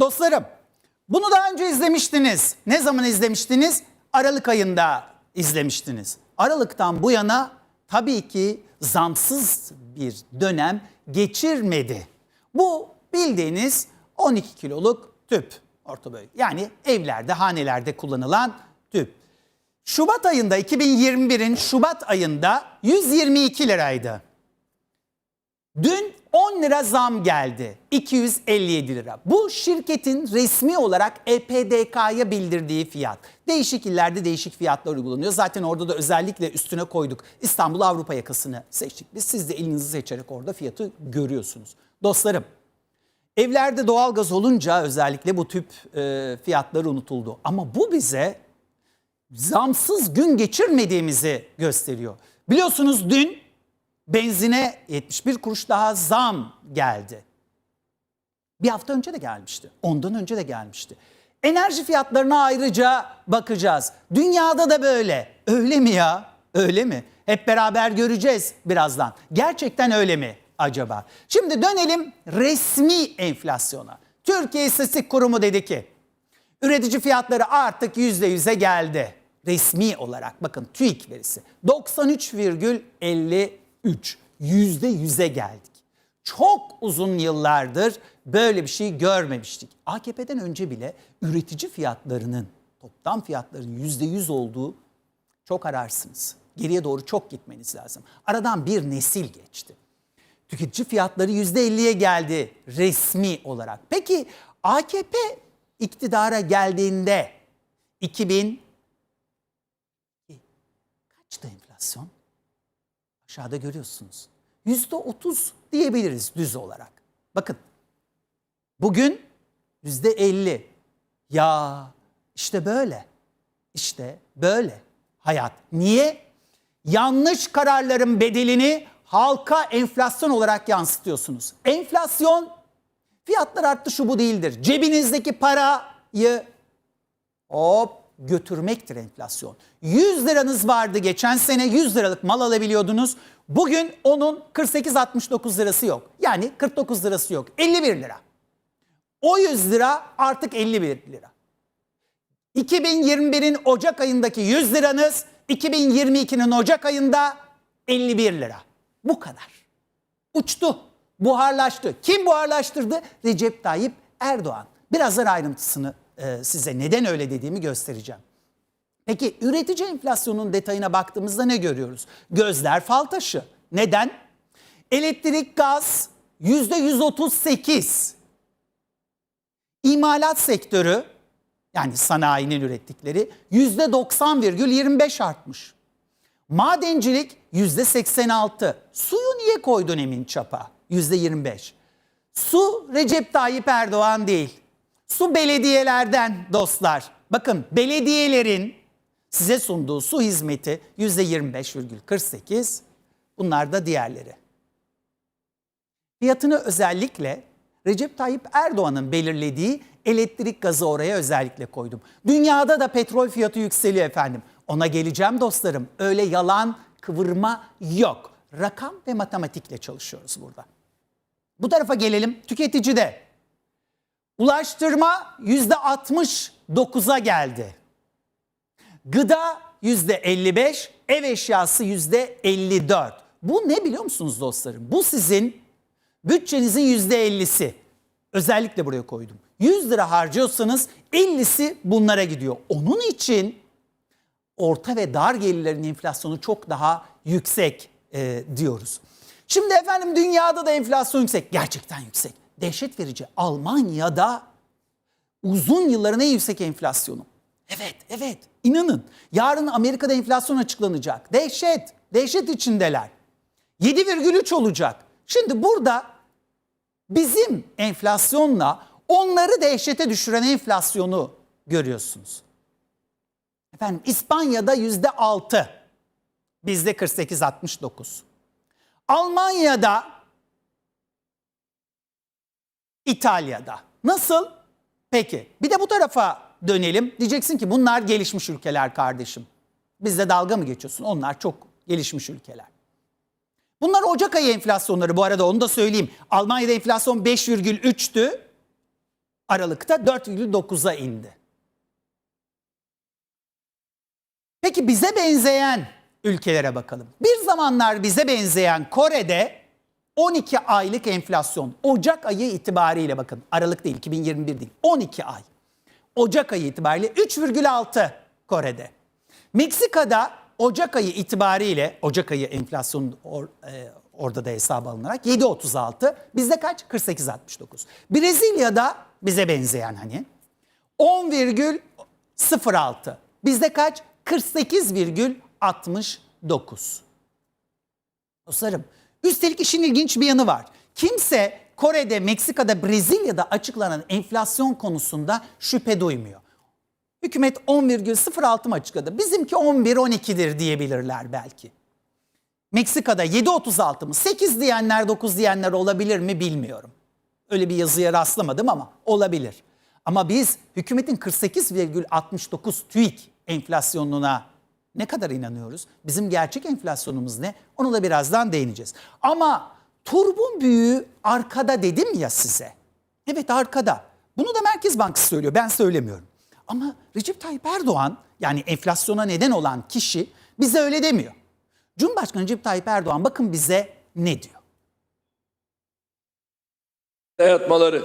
Dostlarım, bunu daha önce izlemiştiniz. Ne zaman izlemiştiniz? Aralık ayında izlemiştiniz. Aralıktan bu yana tabii ki zamsız bir dönem geçirmedi. Bu bildiğiniz 12 kiloluk tüp orta boy. Yani evlerde, hanelerde kullanılan tüp. Şubat ayında 2021'in Şubat ayında 122 liraydı. Dün 10 lira zam geldi. 257 lira. Bu şirketin resmi olarak EPDK'ya bildirdiği fiyat. Değişik illerde değişik fiyatlar uygulanıyor. Zaten orada da özellikle üstüne koyduk. İstanbul Avrupa yakasını seçtik. Biz siz de elinizi seçerek orada fiyatı görüyorsunuz. Dostlarım, evlerde doğalgaz olunca özellikle bu tüp e, fiyatları unutuldu. Ama bu bize zamsız gün geçirmediğimizi gösteriyor. Biliyorsunuz dün benzine 71 kuruş daha zam geldi. Bir hafta önce de gelmişti. Ondan önce de gelmişti. Enerji fiyatlarına ayrıca bakacağız. Dünyada da böyle. Öyle mi ya? Öyle mi? Hep beraber göreceğiz birazdan. Gerçekten öyle mi acaba? Şimdi dönelim resmi enflasyona. Türkiye İstatistik Kurumu dedi ki Üretici fiyatları artık %100'e geldi. Resmi olarak bakın TÜİK verisi 93,53 %100'e geldik. Çok uzun yıllardır böyle bir şey görmemiştik. AKP'den önce bile üretici fiyatlarının toptan fiyatların %100 olduğu çok ararsınız. Geriye doğru çok gitmeniz lazım. Aradan bir nesil geçti. Tüketici fiyatları %50'ye geldi resmi olarak. Peki AKP iktidara geldiğinde 2000 kaçtı enflasyon? Aşağıda görüyorsunuz. %30 diyebiliriz düz olarak. Bakın bugün %50. Ya işte böyle. İşte böyle hayat. Niye? Yanlış kararların bedelini halka enflasyon olarak yansıtıyorsunuz. Enflasyon fiyatlar arttı şu bu değildir. Cebinizdeki parayı hop götürmektir enflasyon. 100 liranız vardı geçen sene 100 liralık mal alabiliyordunuz. Bugün onun 48-69 lirası yok. Yani 49 lirası yok. 51 lira. O 100 lira artık 51 lira. 2021'in Ocak ayındaki 100 liranız 2022'nin Ocak ayında 51 lira. Bu kadar. Uçtu. Buharlaştı. Kim buharlaştırdı? Recep Tayyip Erdoğan. Birazdan ayrıntısını e, size neden öyle dediğimi göstereceğim. Peki üretici enflasyonun detayına baktığımızda ne görüyoruz? Gözler fal taşı. Neden? Elektrik, gaz %138. İmalat sektörü yani sanayinin ürettikleri %90,25 artmış. Madencilik %86. Suyu niye koydun Emin Çapa? %25. Su Recep Tayyip Erdoğan değil. Su belediyelerden dostlar. Bakın belediyelerin size sunduğu su hizmeti %25,48. Bunlar da diğerleri. Fiyatını özellikle Recep Tayyip Erdoğan'ın belirlediği elektrik gazı oraya özellikle koydum. Dünyada da petrol fiyatı yükseliyor efendim. Ona geleceğim dostlarım. Öyle yalan, kıvırma yok. Rakam ve matematikle çalışıyoruz burada. Bu tarafa gelelim. Tüketicide. Ulaştırma %69'a geldi. Gıda %55, ev eşyası %54. Bu ne biliyor musunuz dostlarım? Bu sizin bütçenizin %50'si. Özellikle buraya koydum. 100 lira harcıyorsanız 50'si bunlara gidiyor. Onun için orta ve dar gelirlerin enflasyonu çok daha yüksek e, diyoruz. Şimdi efendim dünyada da enflasyon yüksek. Gerçekten yüksek. Dehşet verici. Almanya'da uzun yılların en yüksek enflasyonu. Evet, evet. İnanın. Yarın Amerika'da enflasyon açıklanacak. Dehşet. Dehşet içindeler. 7,3 olacak. Şimdi burada bizim enflasyonla onları dehşete düşüren enflasyonu görüyorsunuz. Efendim İspanya'da yüzde altı. Bizde 48-69. Almanya'da İtalya'da. Nasıl? Peki bir de bu tarafa dönelim. Diyeceksin ki bunlar gelişmiş ülkeler kardeşim. Bizde dalga mı geçiyorsun? Onlar çok gelişmiş ülkeler. Bunlar Ocak ayı enflasyonları bu arada onu da söyleyeyim. Almanya'da enflasyon 5,3'tü. Aralık'ta 4,9'a indi. Peki bize benzeyen ülkelere bakalım. Bir zamanlar bize benzeyen Kore'de 12 aylık enflasyon Ocak ayı itibariyle bakın Aralık değil 2021 değil 12 ay. Ocak ayı itibariyle 3,6 Kore'de. Meksika'da Ocak ayı itibariyle Ocak ayı enflasyon or- e, orada da hesaba alınarak 7.36. Bizde kaç? 48.69. Brezilya'da bize benzeyen hani 10,06. Bizde kaç? 48,69. Dostlarım, üstelik işin ilginç bir yanı var. Kimse Kore'de, Meksika'da, Brezilya'da açıklanan enflasyon konusunda şüphe duymuyor. Hükümet 10,06 mı açıkladı? Bizimki 11-12'dir diyebilirler belki. Meksika'da 7.36 mı? 8 diyenler 9 diyenler olabilir mi bilmiyorum. Öyle bir yazıya rastlamadım ama olabilir. Ama biz hükümetin 48,69 TÜİK enflasyonuna ne kadar inanıyoruz? Bizim gerçek enflasyonumuz ne? Onu da birazdan değineceğiz. Ama turbun büyüğü arkada dedim ya size. Evet arkada. Bunu da Merkez Bankası söylüyor. Ben söylemiyorum. Ama Recep Tayyip Erdoğan yani enflasyona neden olan kişi bize öyle demiyor. Cumhurbaşkanı Recep Tayyip Erdoğan bakın bize ne diyor? dayatmaları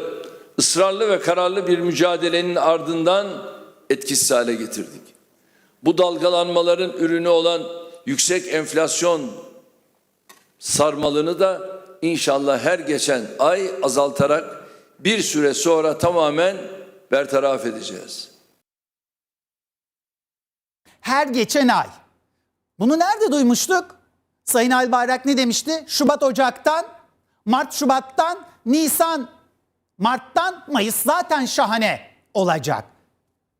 ısrarlı ve kararlı bir mücadelenin ardından etkisiz hale getirdik. Bu dalgalanmaların ürünü olan yüksek enflasyon sarmalını da inşallah her geçen ay azaltarak bir süre sonra tamamen bertaraf edeceğiz. Her geçen ay. Bunu nerede duymuştuk? Sayın Albayrak ne demişti? Şubat Ocak'tan, Mart Şubat'tan, Nisan Mart'tan Mayıs zaten şahane olacak.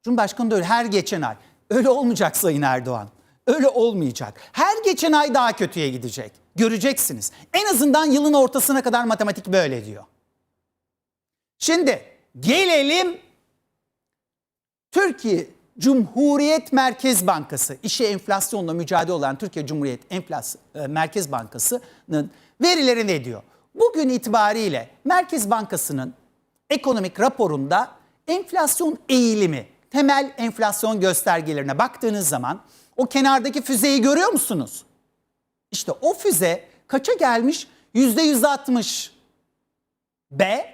Cumhurbaşkanı da öyle her geçen ay. Öyle olmayacak Sayın Erdoğan. Öyle olmayacak. Her geçen ay daha kötüye gidecek. Göreceksiniz. En azından yılın ortasına kadar matematik böyle diyor. Şimdi gelelim Türkiye Cumhuriyet Merkez Bankası, işi enflasyonla mücadele olan Türkiye Cumhuriyet Enflas e, Merkez Bankası'nın verileri ne diyor? Bugün itibariyle Merkez Bankası'nın ekonomik raporunda enflasyon eğilimi, temel enflasyon göstergelerine baktığınız zaman o kenardaki füzeyi görüyor musunuz? İşte o füze kaça gelmiş? Yüzde 160 B,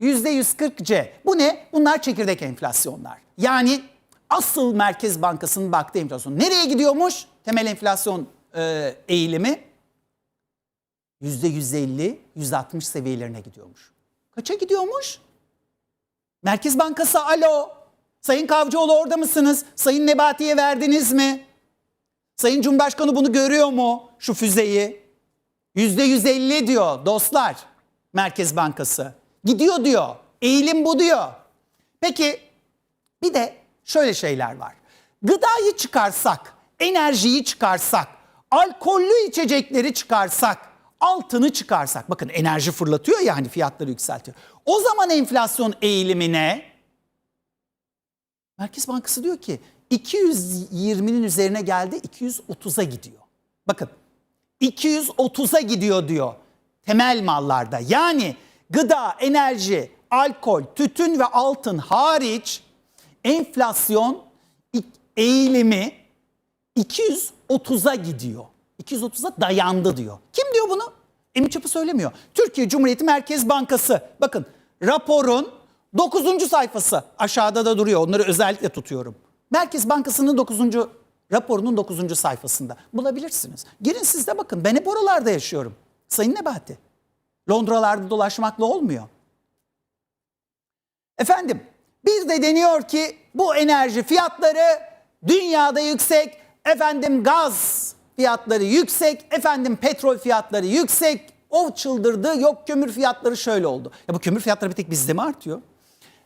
%140C. Bu ne? Bunlar çekirdek enflasyonlar. Yani asıl Merkez Bankası'nın baktığı enflasyon. Nereye gidiyormuş? Temel enflasyon e, eğilimi %150, %60 seviyelerine gidiyormuş. Kaça gidiyormuş? Merkez Bankası alo. Sayın Kavcıoğlu orada mısınız? Sayın Nebati'ye verdiniz mi? Sayın Cumhurbaşkanı bunu görüyor mu? Şu füzeyi. %150 diyor dostlar Merkez Bankası. Gidiyor diyor. Eğilim bu diyor. Peki bir de şöyle şeyler var. Gıdayı çıkarsak, enerjiyi çıkarsak, alkollü içecekleri çıkarsak, altını çıkarsak. Bakın enerji fırlatıyor ya hani fiyatları yükseltiyor. O zaman enflasyon eğilimine Merkez Bankası diyor ki 220'nin üzerine geldi 230'a gidiyor. Bakın 230'a gidiyor diyor temel mallarda. Yani gıda, enerji, alkol, tütün ve altın hariç enflasyon eğilimi 230'a gidiyor. 230'a dayandı diyor. Kim diyor bunu? Emin Çapı söylemiyor. Türkiye Cumhuriyeti Merkez Bankası. Bakın raporun 9. sayfası aşağıda da duruyor. Onları özellikle tutuyorum. Merkez Bankası'nın 9. raporunun 9. sayfasında bulabilirsiniz. Girin siz de bakın. Ben hep oralarda yaşıyorum. Sayın Nebati. Londralarda dolaşmakla olmuyor. Efendim bir de deniyor ki bu enerji fiyatları dünyada yüksek. Efendim gaz fiyatları yüksek. Efendim petrol fiyatları yüksek. O çıldırdı. Yok kömür fiyatları şöyle oldu. Ya bu kömür fiyatları bir tek bizde mi artıyor?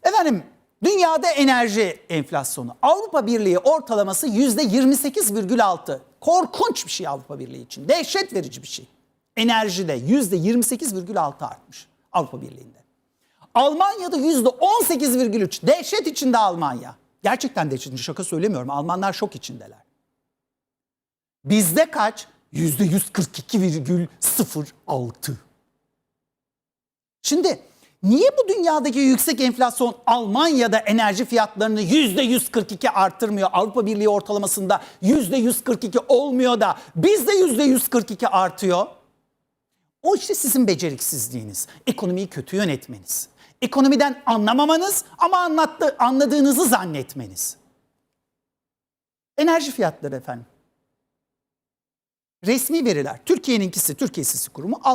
Efendim dünyada enerji enflasyonu. Avrupa Birliği ortalaması %28,6. Korkunç bir şey Avrupa Birliği için. Dehşet verici bir şey. Enerjide %28,6 artmış Avrupa Birliği'nde. Almanya'da %18,3. Dehşet içinde Almanya. Gerçekten dehşet şaka söylemiyorum. Almanlar şok içindeler. Bizde kaç? %142,06. Şimdi Niye bu dünyadaki yüksek enflasyon Almanya'da enerji fiyatlarını %142 arttırmıyor? Avrupa Birliği ortalamasında %142 olmuyor da bizde %142 artıyor. O işte sizin beceriksizliğiniz. Ekonomiyi kötü yönetmeniz. Ekonomiden anlamamanız ama anlattı, anladığınızı zannetmeniz. Enerji fiyatları efendim. Resmi veriler. Türkiye'ninkisi, Türkiye İstatistik Kurumu